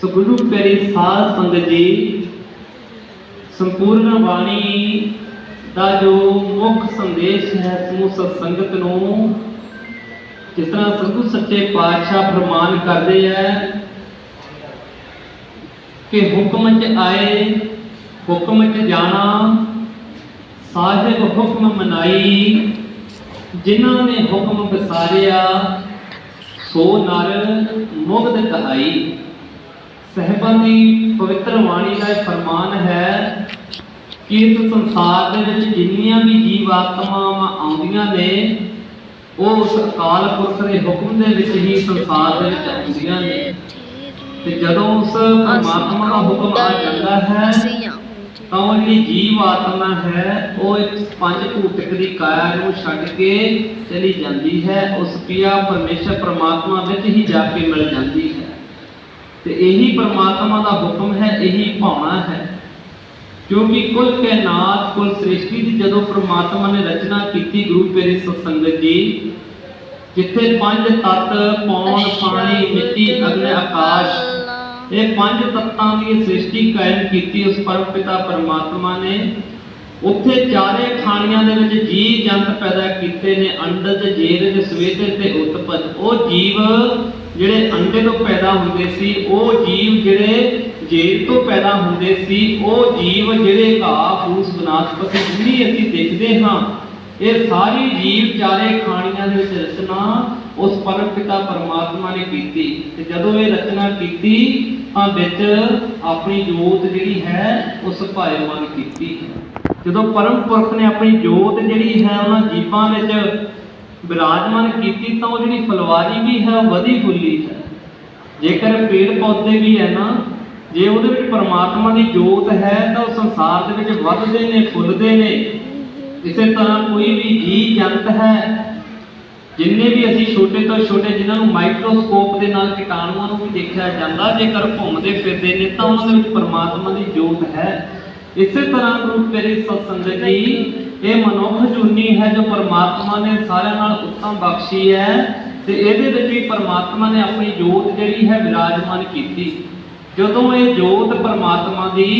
ਸੋ ਗੁਰੂ ਪਿਆਰੀ ਸਾਧ ਸੰਗਤ ਜੀ, ਸੰਪੂਰਨ ਬਾਣੀ ਦਾ ਜੋ ਮੁੱਖ ਸੰਦੇਸ਼ ਹੈ, ਸਮੂਹ ਸਤ ਸੰਗਤ ਨੂੰ, ਜਿਸ ਤਰ੍ਹਾਂ ਸਤਿਗੁਰ ਸੱਚੇ ਪਾਤਸ਼ਾਹ ਫਰਮਾਨ ਕਰਦੇ ਹੈ ਕਿ ਹੁਕਮ ਚ ਆਏ, ਹੁਕਮ ਚ ਜਾਣਾ, ਸਾਹਿਬ ਹੁਕਮ ਮਨਾਈ, ਜਿਨ੍ਹਾਂ ਨੇ ਹੁਕਮ ਵਿਸਾਰਿਆ ਸੋ ਨਰ ਮੁਗਧ ਕਹਾਈ। ਸਹਿਬਾਂ ਦੀ ਪਵਿੱਤਰ ਬਾਣੀ ਦਾ ਇਹ ਫਰਮਾਨ ਹੈ ਕਿ ਇਸ ਸੰਸਾਰ ਦੇ ਵਿੱਚ ਜਿੰਨੀਆਂ ਵੀ ਜੀਵ ਆਤਮਾਵਾਂ ਆਉਂਦੀਆਂ ਨੇ, ਉਹ ਉਸ ਅਕਾਲ ਪੁਰਖ ਦੇ ਹੁਕਮ ਦੇ ਵਿੱਚ ਹੀ ਸੰਸਾਰ ਦੇ ਵਿੱਚ ਆਉਂਦੀਆਂ ਨੇ। ਤੇ ਜਦੋਂ ਉਸ ਪਰਮਾਤਮਾ ਦਾ ਹੁਕਮ ਆ ਜਾਂਦਾ ਹੈ, ਤਾਂ ਉਹ ਜਿਹੜੀ ਜੀਵ ਆਤਮਾ ਹੈ, ਉਹ ਇੱਕ ਪੰਜ ਭੂਤਿਕ ਦੀ ਕਾਇਆ ਨੂੰ ਛੱਡ ਕੇ ਚਲੀ ਜਾਂਦੀ ਹੈ। ਉਸ ਪਿਆ ਪਰਮੇਸ਼ਰ ਪਰਮਾਤਮਾ ਵਿੱਚ ਹੀ ਜਾ ਕੇ ਮਿਲ ਜਾਂਦੀ ਹੈ। ਤੇ ਇਹੀ ਪਰਮਾਤਮਾ ਦਾ ਹੁਕਮ ਹੈ ਇਹੀ ਭਾਵਨਾ ਹੈ। ਕਿਉਂਕਿ ਕੁੱਲ ਕਾਇਨਾਤ ਕੁੱਲ ਸ੍ਰਿਸ਼ਟੀ ਦੀ ਜਦੋਂ ਪ੍ਰਮਾਤਮਾ ਨੇ ਰਚਨਾ ਕੀਤੀ ਗੁਰੂ ਪਿਆਰੇ ਸਤਸੰਗਤ ਜੀ ਜਿੱਥੇ ਪੰਜ ਤੱਤ ਪੌਣ ਪਾਣੀ ਮਿੱਟੀ ਅਗਨ ਆਕਾਸ਼ ਇਹ ਪੰਜ ਤੱਤਾਂ ਦੀ ਸ੍ਰਿਸ਼ਟੀ ਕਾਇਮ ਕੀਤੀ ਉਸ ਪਰਮ ਪਿਤਾ ਪਰਮਾਤਮਾ ਨੇ। ਉੱਥੇ ਚਾਰੇ ਖਾਣੀਆਂ ਦੇ ਵਿੱਚ ਜੀਵ ਜੰਤ ਪੈਦਾ ਕੀਤੇ ਨੇ ਅੰਡਜ ਜੇਦ ਸਵੇਦੇ ਤੇ ਉਤਪਤ। ਉਹ ਜੀਵ ਜਿਹੜੇ ਅੰਡੇ ਤੋਂ ਪੈਦਾ ਹੁੰਦੇ ਸੀ, ਉਹ ਜੀਵ ਜਿਹੜੇ ਜੇਦ ਤੋਂ ਪੈਦਾ ਹੁੰਦੇ ਸੀ, ਉਹ ਜੀਵ ਜਿਹੜੇ ਘਾਹ ਫੂਸ ਬਨਾਸਪਤੀ ਜਿੰਨੀ ਅਸੀਂ ਦੇਖਦੇ ਹਾਂ, ਇਹ ਸਾਰੀ ਜੀਵ ਚਾਰੇ ਖਾਣੀਆਂ ਦੇ ਵਿੱਚ ਰਚਨਾ ਉਸ ਪਰਮ ਪਿਤਾ ਪਰਮਾਤਮਾ ਨੇ ਕੀਤੀ। ਤੇ ਜਦੋਂ ਇਹ ਰਚਨਾ ਕੀਤੀ, ਤਾਂ ਵਿੱਚ ਆਪਣੀ ਜੋਤ ਜਿਹੜੀ ਹੈ, ਉਸ ਭਾਇਮਾਨ ਕੀਤੀ। ਜਦੋਂ ਪਰਮ ਪੁਰਖ ਨੇ ਆਪਣੀ ਜੋਤ ਜਿਹੜੀ ਹੈ ਉਹਨਾਂ ਜੀਵਾਂ ਵਿੱਚ ਵਿਰਾਜਮਾਨ ਕੀਤੀ ਤਾਂ ਉਹ ਜਿਹੜੀ ਫਲਵਾਰੀ ਵੀ ਹੈ, ਉਹ ਵਧੀ ਫੁੱਲੀ ਹੈ। ਜੇਕਰ ਪੇੜ ਪੌਦੇ ਵੀ ਹੈ ਨਾ, ਜੇ ਉਹਦੇ ਵਿੱਚ ਪਰਮਾਤਮਾ ਦੀ ਜੋਤ ਹੈ ਤਾਂ ਉਹ ਸੰਸਾਰ ਦੇ ਵਿੱਚ ਵੱਧਦੇ ਨੇ, ਫੁੱਲਦੇ ਨੇ। ਇਸੇ ਤਰ੍ਹਾਂ ਕੋਈ ਵੀ ਜੀ ਜੰਤ ਹੈ, ਜਿੰਨੇ ਵੀ ਅਸੀਂ ਛੋਟੇ ਤੋਂ ਛੋਟੇ ਜਿਨ੍ਹਾਂ ਨੂੰ ਮਾਈਕਰੋਸਕੋਪ ਦੇ ਨਾਲ ਕੀਟਾਣੂਆਂ ਨੂੰ ਵੀ ਦੇਖਿਆ ਜਾਂਦਾ, ਜੇਕਰ ਘੁੰਮਦੇ ਫਿਰਦੇ ਨੇ ਤਾਂ ਉਹਨਾਂ ਦੇ ਵਿੱਚ ਪਰਮਾਤਮਾ ਦੀ ਜੋਤ ਹੈ। ਇਸੇ ਤਰ੍ਹਾਂ ਗੁਰੂ ਪਿਆਰੇ ਸਤਸੰਗਤ ਇਹ ਮਨੁੱਖ ਜੁਨੀ ਹੈ ਜੋ ਪਰਮਾਤਮਾ ਨੇ ਸਾਰਿਆਂ ਨਾਲ ਉੱਤਮ ਬਖਸ਼ੀ ਹੈ ਤੇ ਇਹਦੇ ਵਿੱਚ ਵੀ ਪਰਮਾਤਮਾ ਨੇ ਆਪਣੀ ਜੋਤ ਜਿਹੜੀ ਹੈ ਵਿਰਾਜਮਾਨ ਕੀਤੀ। ਜਦੋਂ ਇਹ ਜੋਤ ਪਰਮਾਤਮਾ ਦੀ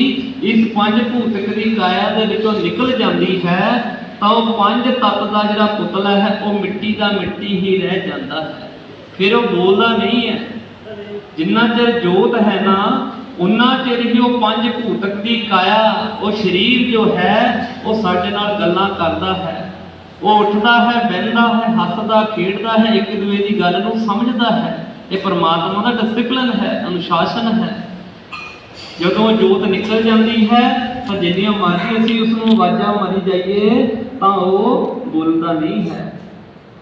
ਇਸ ਪੰਜ ਭੂਤਕ ਦੀ ਕਾਇਆ ਦੇ ਵਿੱਚੋਂ ਨਿਕਲ ਜਾਂਦੀ ਹੈ, ਤਾਂ ਉਹ ਪੰਜ ਤੱਤ ਦਾ ਜਿਹੜਾ ਪੁਤਲਾ ਹੈ, ਉਹ ਮਿੱਟੀ ਦਾ ਮਿੱਟੀ ਹੀ ਰਹਿ ਜਾਂਦਾ ਹੈ। ਫਿਰ ਉਹ ਬੋਲਦਾ ਨਹੀਂ ਹੈ। ਜਿੰਨਾ ਚਿਰ ਜੋਤ ਹੈ ਨਾ ਉਨਾ ਚਿਰ ਹੀ ਉਹ ਪੰਜ ਭੂਤਕ ਦੀ ਕਾਇਆ, ਉਹ ਸਰੀਰ ਜੋ ਹੈ, ਉਹ ਸਾਡੇ ਨਾਲ ਗੱਲਾਂ ਕਰਦਾ ਹੈ। ਉਹ ਉੱਠਦਾ ਹੈ, ਬਹਿੰਦਾ ਹੈ, ਹੱਸਦਾ, ਖੇਡਦਾ ਹੈ, ਇੱਕ ਦੂਏ ਦੀ ਗੱਲ ਨੂੰ ਸਮਝਦਾ ਹੈ। ਇਹ ਪਰਮਾਤਮਾ ਦਾ ਡਿਸਪਲਿਨ ਹੈ, ਅਨੁਸ਼ਾਸਨ ਹੈ। ਜਦੋਂ ਜੋਤ ਨਿਕਲ ਜਾਂਦੀ ਹੈ, ਤਾਂ ਜਿੰਨੀਆਂ ਮਰਜ਼ੀ ਅਸੀਂ ਉਸ ਨੂੰ ਆਵਾਜ਼ਾਂ ਮਾਰੀ ਜਾਈਏ, ਤਾਂ ਉਹ ਬੋਲਦਾ ਨਹੀਂ ਹੈ।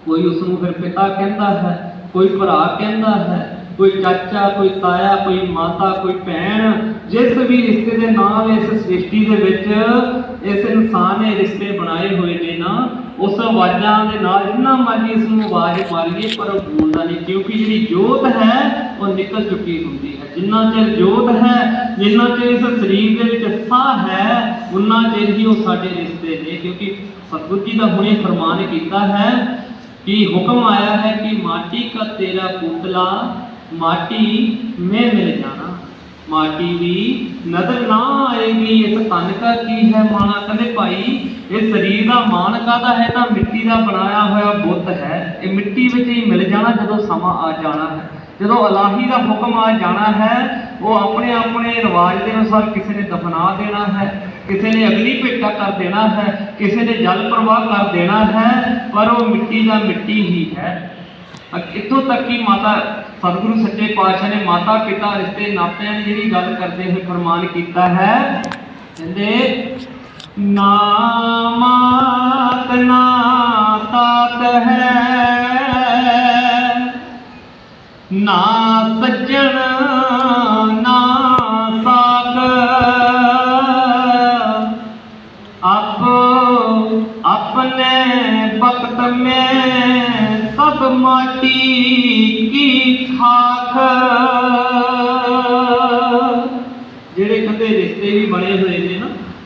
ਕੋਈ ਉਸ ਨੂੰ ਫਿਰ ਪਿਤਾ ਕਹਿੰਦਾ ਹੈ, ਕੋਈ ਭਰਾ ਕਹਿੰਦਾ ਹੈ ਕੋਈ ਚਾਚਾ, ਕੋਈ ਤਾਇਆ, ਕੋਈ ਮਾਤਾ, ਕੋਈ ਭੈਣ, ਜਿਸ ਵੀ ਰਿਸ਼ਤੇ ਦੇ ਨਾਲ ਇਸ ਸ੍ਰਿਸ਼ਟੀ ਦੇ ਵਿੱਚ ਇਸ ਇਨਸਾਨ ਨੇ ਰਿਸ਼ਤੇ ਬਣਾਏ ਹੋਏ ਨੇ ਨਾ, ਉਸ ਆਵਾਜ਼ਾਂ ਦੇ ਨਾਲ ਜਿੰਨਾ ਮਰਜ਼ੀ ਇਸ ਨੂੰ ਆਵਾਜ਼ ਮਾਰੀਏ, ਪਰ ਉਹ ਬੋਲਦਾ ਨਹੀਂ, ਕਿਉਂਕਿ ਜਿਹੜੀ ਜੋਤ ਹੈ, ਉਹ ਨਿਕਲ ਚੁੱਕੀ ਹੁੰਦੀ ਹੈ। ਜਿੰਨਾ ਚਿਰ ਜੋਤ ਹੈ, ਜਿੰਨਾ ਚਿਰ ਇਸ ਸਰੀਰ ਦੇ ਵਿੱਚ ਸਾਹ ਹੈ ਉਹਨਾਂ ਚਿਰ ਹੀ ਉਹ ਸਾਡੇ ਰਿਸ਼ਤੇ ਨੇ, ਕਿਉਂਕਿ ਸਤਿਗੁਰੂ ਜੀ ਦਾ ਹੁਣੇ ਫਰਮਾਨ ਕੀਤਾ ਹੈ ਕਿ ਹੁਕਮ ਆਇਆ ਹੈ ਕਿ ਮਾਟੀ ਦਾ ਤੇਰਾ ਪੁਤਲਾ माटी में मिल जाना ਮਾਟੀ ਵੀ ਨਜ਼ਰ ਨਾ ਆਏਗੀ ਇਸ ਤਨ ਕਾ ਕੀ ਹੈ ਮਾਣਾ ਕਹਿੰਦੇ ਭਾਈ ਇਹ ਸਰੀਰ ਦਾ ਮਾਣ ਕਾਹਦਾ ਹੈ ਤਾਂ ਮਿੱਟੀ ਦਾ ਬਣਾਇਆ ਹੋਇਆ ਬੁੱਤ ਹੈ ਇਹ ਮਿੱਟੀ ਵਿੱਚ ਹੀ ਮਿਲ ਜਾਣਾ ਜਦੋਂ ਸਮਾਂ ਆ ਜਾਣਾ ਹੈ ਜਦੋਂ ਅਲਾਹੀ ਦਾ ਹੁਕਮ ਆ ਜਾਣਾ ਹੈ ਉਹ ਆਪਣੇ ਆਪਣੇ ਰਿਵਾਜ ਦੇ ਅਨੁਸਾਰ ਕਿਸੇ ਨੇ ਦਫਨਾ ਦੇਣਾ ਹੈ ਕਿਸੇ ਨੇ ਅਗਲੀ ਭੇਟਾ ਕਰ ਦੇਣਾ ਹੈ ਕਿਸੇ ਨੇ ਜਲ ਪ੍ਰਵਾਹ ਕਰ ਦੇਣਾ ਹੈ ਪਰ ਉਹ ਮਿੱਟੀ ਦਾ ਮਿੱਟੀ ਹੀ ਹੈ ਅ- ਇੱਥੋਂ ਤੱਕ ਕਿ ਮਾਤਾ ਸਤਿਗੁਰੂ ਸੱਚੇ ਪਾਤਸ਼ਾਹ ਨੇ ਮਾਤਾ, ਪਿਤਾ, ਰਿਸ਼ਤੇ, ਨਾਤਿਆਂ ਦੀ ਜਿਹੜੀ ਗੱਲ ਕਰਦੇ ਹੋਏ ਫਰਮਾਨ ਕੀਤਾ ਹੈ, ਕਹਿੰਦੇ ਨਾ ਮਾਤ ਹੈ ਨਾ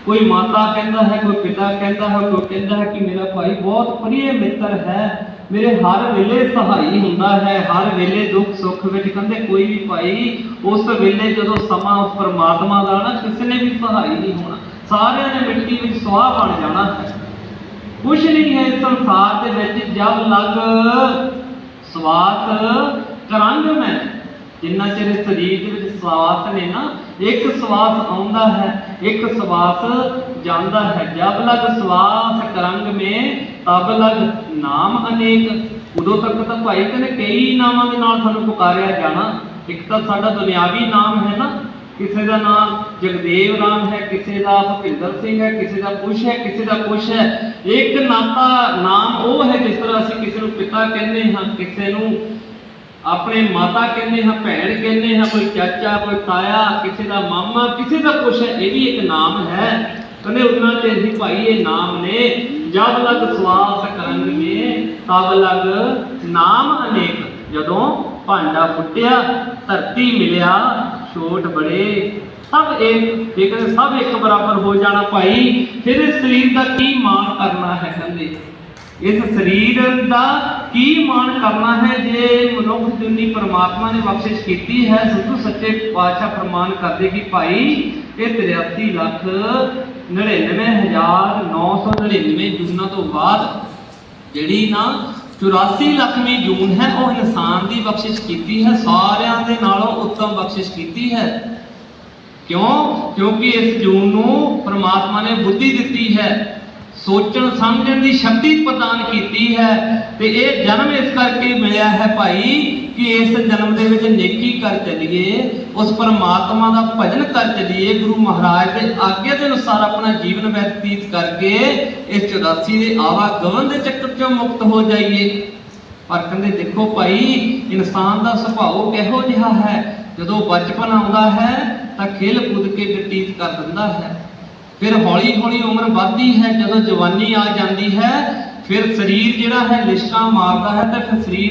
ਕੋਈ ਮਾਤਾ ਕਹਿੰਦਾ ਹੈ, ਕੋਈ ਪਿਤਾ ਕਹਿੰਦਾ ਹੈ, ਕੋਈ ਕਹਿੰਦਾ ਹੈ ਕਿ ਮੇਰਾ ਭਾਈ ਬਹੁਤ ਪ੍ਰਿਯ ਮਿੱਤਰ ਹੈ, ਮੇਰੇ ਹਰ ਵੇਲੇ ਸਹਾਈ ਹੁੰਦਾ ਹੈ, ਹਰ ਵੇਲੇ ਦੁੱਖ ਸੁੱਖ ਵਿੱਚ ਕਹਿੰਦੇ ਕੋਈ ਵੀ ਭਾਈ ਉਸ ਵੇਲੇ ਜਦੋਂ ਸਮਾਂ ਪਰਮਾਤਮਾ ਦਾ ਨਾ ਕਿਸੇ ਨੇ ਵੀ ਸਹਾਈ ਨਹੀਂ ਹੋਣਾ। ਸਾਰਿਆਂ ਨੇ ਮਿੱਟੀ ਵਿੱਚ ਸੁਆਹ ਬਣ ਜਾਣਾ ਕੁਝ ਨਹੀਂ ਹੈ ਸੰਸਾਰ ਦੇ ਵਿੱਚ ਜਬ ਲੱਗ ਸਵਾਤ ਕਰੰਗ ਮੈਂ। ਜਿੰਨਾ ਚਿਰ ਇਸ ਸਰੀਰ ਦੇ ਵਿੱਚ ਸਵਾਸ ਨੇ ਨਾ, ਇੱਕ ਸਵਾਸ ਆਉਂਦਾ ਹੈ, ਇੱਕ ਸਵਾਸ ਜਾਂਦਾ ਹੈ। ਜਬ ਲਗ ਸਵਾਸ ਕਰੰਗ ਮੇ, ਤਬ ਲਗ ਨਾਮ ਅਨੇਕ। ਉਦੋਂ ਤੱਕ ਤਾਂ ਭਾਈ ਕਹਿੰਦੇ ਕਈ ਨਾਮਾਂ ਦੇ ਨਾਲ ਸਾਨੂੰ ਪੁਕਾਰਿਆ ਜਾਣਾ। ਇੱਕ ਤਾਂ ਸਾਡਾ ਦੁਨਿਆਵੀ ਨਾਮ ਹੈ ਨਾ, ਕਿਸੇ ਦਾ ਨਾਮ ਜਗਦੇਵ ਰਾਮ ਹੈ, ਕਿਸੇ ਦਾ ਭੁਪਿੰਦਰ ਸਿੰਘ ਹੈ, ਕਿਸੇ ਦਾ ਕੁਛ ਹੈ, ਕਿਸੇ ਦਾ ਕੁਛ ਹੈ। ਇੱਕ ਨਾਤਾ ਨਾਮ ਉਹ ਹੈ ਜਿਸ ਤਰ੍ਹਾਂ ਅਸੀਂ ਕਿਸੇ ਨੂੰ ਪਿਤਾ ਕਹਿੰਦੇ ਹਾਂ, ਕਿਸੇ ਨੂੰ ਆਪਣੇ ਮਾਤਾ ਕਹਿੰਦੇ ਹਾਂ, ਭੈਣ ਕਹਿੰਦੇ ਹਾਂ, ਕੋਈ ਚਾਚਾ, ਕੋਈ ਤਾਇਆ, ਕਿਸੇ ਦਾ ਮਾਮਾ, ਕਿਸੇ ਦਾ ਕੁਛ ਹੈ, ਇਹ ਵੀ ਇੱਕ ਨਾਮ ਹੈ। ਕਹਿੰਦੇ ਉਹਨਾਂ ਤੇ ਹੀ ਭਾਈ ਇਹ ਨਾਮ ਨੇ, ਜਬ ਲਗ ਸਵਾਸ ਕਰੰਗ ਤਬ ਲਗ ਨਾਮ ਅਨੇਕ। ਜਦੋਂ ਭਾਂਡਾ ਫੁੱਟਿਆ, ਧਰਤੀ ਮਿਲਿਆ, ਛੋਟ ਬੜੇ। ਸਭ ਇੱਕ, ਇਹ ਕਹਿੰਦੇ ਸਭ ਇੱਕ ਬਰਾਬਰ ਹੋ ਜਾਣਾ ਭਾਈ, ਫਿਰ ਇਸ ਸਰੀਰ ਦਾ ਕੀ ਮਾਣ ਕਰਨਾ ਹੈ ਕਹਿੰਦੇ। ਇਸ ਸਰੀਰ ਦਾ ਕੀ ਮਾਣ ਕਰਨਾ ਹੈ ਜੇ ਮਨੁੱਖ ਜਿੰਨੀ ਪਰਮਾਤਮਾ ਨੇ ਬਖਸ਼ਿਸ਼ ਕੀਤੀ ਹੈ? ਸਿੱਧੂ ਸੱਚੇ ਪਾਤਸ਼ਾਹ ਫਰਮਾਨ ਕਰਦੇ ਕਿ ਭਾਈ, ਇਹ 83 ਲੱਖ 99999 ਜੂਨਾਂ ਤੋਂ ਬਾਅਦ ਜਿਹੜੀ ਨਾ 84 ਲੱਖਵੀਂ ਜੂਨ ਹੈ, ਉਹ ਇਨਸਾਨ ਦੀ ਬਖਸ਼ਿਸ਼ ਕੀਤੀ ਹੈ, ਸਾਰਿਆਂ ਦੇ ਨਾਲੋਂ ਉੱਤਮ ਬਖਸ਼ਿਸ਼ ਕੀਤੀ ਹੈ। ਕਿਉਂ? ਕਿਉਂਕਿ ਇਸ ਜੂਨ ਨੂੰ ਪ੍ਰਮਾਤਮਾ ਨੇ ਬੁੱਧੀ ਦਿੱਤੀ ਹੈ। ਸੋਚਣ ਸਮਝਣ ਦੀ ਸ਼ਕਤੀ ਪ੍ਰਦਾਨ ਕੀਤੀ ਹੈ ਤੇ ਇਹ ਜਨਮ ਇਸ ਕਰਕੇ ਮਿਲਿਆ ਹੈ ਭਾਈ ਕਿ ਇਸ ਜਨਮ ਦੇ ਵਿੱਚ ਨੇਕੀ ਕਰ ਚੱਲੀਏ, ਉਸ ਪਰਮਾਤਮਾ ਦਾ ਭਜਨ ਕਰ ਚੱਲੀਏ, ਗੁਰੂ ਮਹਾਰਾਜ ਦੇ ਆਗਿਆ ਦੇ ਅਨੁਸਾਰ ਆਪਣਾ ਜੀਵਨ ਬਤੀਤ ਕਰਕੇ ਇਸ 84 ਦੇ ਆਵਾ ਗਵਨ ਦੇ ਚੱਕਰ ਚੋਂ ਮੁਕਤ ਹੋ ਜਾਈਏ। ਪਰ ਕਹਿੰਦੇ ਦੇਖੋ ਭਾਈ, ਇਨਸਾਨ ਦਾ ਸੁਭਾਅ ਕਿਹੋ ਜਿਹਾ ਹੈ? ਜਦੋਂ ਬਚਪਨ ਆਉਂਦਾ ਹੈ ਤਾਂ ਖੇਲ ਕੂਦ ਕੇ ਬਤੀਤ ਕਰ ਦਿੰਦਾ ਹੈ। ਫਿਰ ਹੌਲੀ ਹੌਲੀ ਉਮਰ ਵੱਧਦੀ ਹੈ, ਜਦੋਂ ਜਵਾਨੀ ਆ ਜਾਂਦੀ ਹੈ, ਫਿਰ ਸਰੀਰ ਜਿਹੜਾ ਹੈ, ਲਿਸ਼ਕਾਂ ਮਾਰਦਾ ਹੈ ਤਾਂ ਫਿਰ ਸਰੀਰ